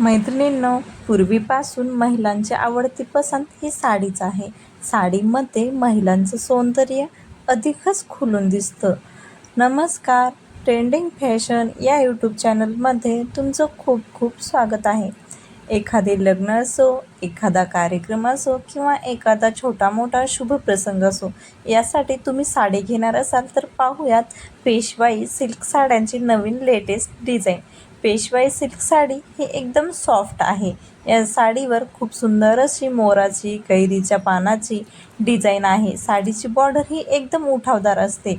मैत्रिणींनो पूर्वीपासून महिलांची आवडती पसंत ही साडीच आहे. साडीमध्ये महिलांचं सौंदर्य अधिकच खुलून दिसतं. नमस्कार ट्रेंडिंग फॅशन या यूट्यूब चॅनलमध्ये तुमचं खूप खूप स्वागत आहे. एखादे लग्न असो एखादा कार्यक्रम असो किंवा एखादा छोटा मोठा शुभप्रसंग असो यासाठी तुम्ही साडी घेणार असाल तर पाहूयात पेशवाई सिल्क साड्यांची नवीन लेटेस्ट डिझाईन. पेशवाई सिल्क साडी ही एकदम सॉफ्ट आहे. या साडीवर खूप सुंदर अशी मोराची कैरीच्या पानाची डिझाईन आहे. साडीची बॉर्डर ही एकदम उठावदार असते.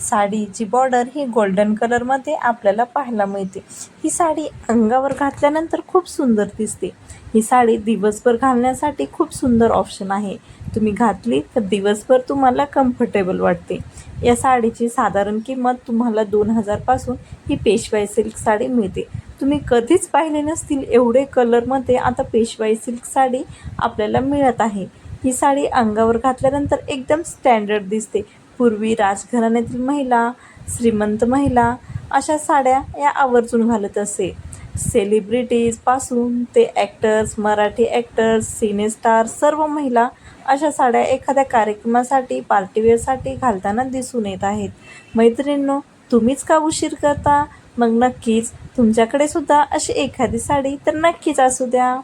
साडीची बॉर्डर ही गोल्डन कलरमध्ये आपल्याला पाहायला मिळते. ही साडी अंगावर घातल्यानंतर खूप सुंदर दिसते. ही साडी दिवसभर घालण्यासाठी खूप सुंदर ऑप्शन आहे. तुम्ही घातली तर दिवसभर तुम्हाला कम्फर्टेबल वाटते. या साडीची साधारण किंमत तुम्हाला दोन हजारपासून ही पेशवाई सिल्क साडी मिळते. तुम्ही कधीच पाहिले नसतील एवढे कलरमध्ये आता पेशवाई सिल्क साडी आपल्याला मिळत आहे. ही साडी अंगावर घातल्यानंतर एकदम स्टँडर्ड दिसते. पूर्वी राजघराण्यातील महिला श्रीमंत महिला अशा साड्या या आवर्जून घालत असे. सेलिब्रिटीजपासून ते ॲक्टर्स मराठी ॲक्टर्स सिनेस्टार सर्व महिला अशा साड्या एखाद्या कार्यक्रमासाठी पार्टीवेअरसाठी घालताना दिसून येत आहेत. मैत्रिणींनो तुम्हीच का उशीर करता? मग नक्कीच तुमच्याकडे सुद्धा अशी एखादी साडी तर नक्कीच असू द्या.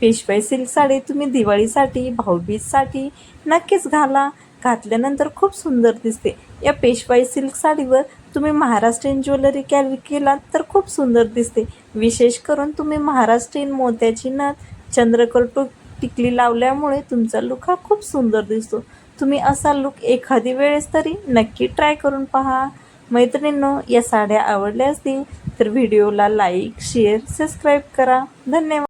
पेशवाई सिल्क साडी तुम्ही दिवाळीसाठी भाऊबीजसाठी नक्कीच घाला. घातल्यानंतर खूप सुंदर दिसते. या पेशवाई सिल्क साडीवर तुम्ही महाराष्ट्रीयन ज्वेलरी कॅरी केलात तर खूप सुंदर दिसते. विशेष करून तुम्ही महाराष्ट्रीयन मोत्याची नथ चंद्रकोर टिकली लावल्यामुळे तुमचा लुक हा खूप सुंदर दिसतो. तुम्ही असा लुक एखादी वेळेस तरी नक्की ट्राय करून पहा. मैत्रिणींनो या साड्या आवडल्या असतील तर व्हिडिओला लाईक शेअर सबस्क्राईब करा. धन्यवाद.